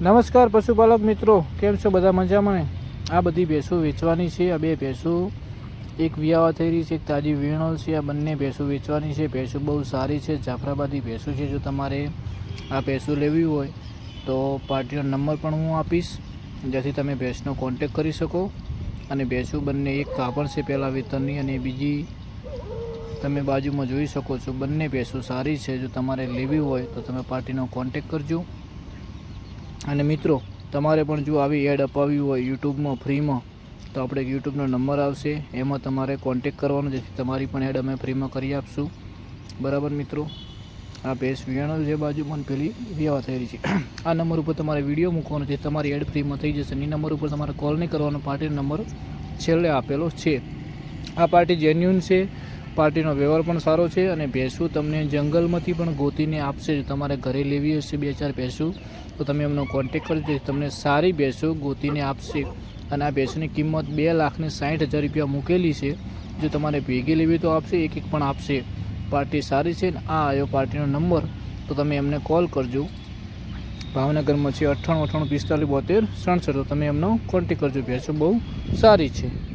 નમસ્કાર પશુપાલક મિત્રો, કેમ છો બધા મજામાં? ને આ બધી ભેંસો વેચવાની છે, આ બે ભેંસો. એક વિયાવા થઈ રહી છે, એક તાજી વીણોલ છે, આ બંને ભેંસો વેચવાની છે. ભેંસો બહુ સારી છે, જાફરાબાદી ભેંસો છે, જો તમારે આ ભેંસો લેવી હોય તો પાર્ટીનો નંબર પણ હું આપીશ. જેથી તમે ભેંસનો કોન્ટેક કરી શકો. અને ભેંસો બંને એક કાપડ છે પહેલાં વેતનની અને બીજી તમે બાજુમાં જોઈ શકો છો. બંને ભેંસો સારી છે, જો તમારે લેવી હોય તો તમે પાર્ટીનો કોન્ટેક કરજો. અને મિત્રો, તમારે પણ જો આવી એડ અપાવી હોય યુટ્યુબમાં ફ્રીમાં, તો આપણે યુટ્યુબનો નંબર આવશે. એમાં તમારે કોન્ટેક કરવાનો, જેથી તમારી પણ એડ અમે ફ્રીમાં કરી આપશું. બરાબર મિત્રો? આ ભેસ વિયાણો જે બાજુ પણ પેલી વ્યવહાર થઈ રહી છે. આ નંબર ઉપર તમારે વીડિયો મૂકવાનો છે. તમારી એડ ફ્રીમાં થઈ જશે. એ નંબર ઉપર તમારે કોલ નહીં કરવાનો. પાર્ટી નંબર છેલ્લે આપેલો છે. આ પાર્ટી જેન્યુન છે. પાર્ટીનો વ્યવહાર પણ સારો છે અને ભેંસું તમને જંગલમાંથી પણ ગોતીને આપશે. તમારે ઘરે લેવી હશે બે ચાર ભેંસું, તો તમે એમનો કોન્ટેક કરજો તમને સારી ભેંસો ગોતીને આપશે. અને આ ભેંસની કિંમત બે લાખને સાઠ હજાર રૂપિયા મૂકેલી છે. જો તમારે ભેગી લેવી તો આપશે, એક એક પણ આપશે. પાર્ટી સારી છે ને આ આવ્યો પાર્ટીનો નંબર, તો તમે એમને કોલ કરજો. ભાવનગરમાં છે અઠ્ઠાણું અઠ્ઠાણું, પિસ્તાલીસ, બોતેર, સડસઠ, તો તમે એમનો કોન્ટેક કરજો. ભેંસો બહુ સારી છે.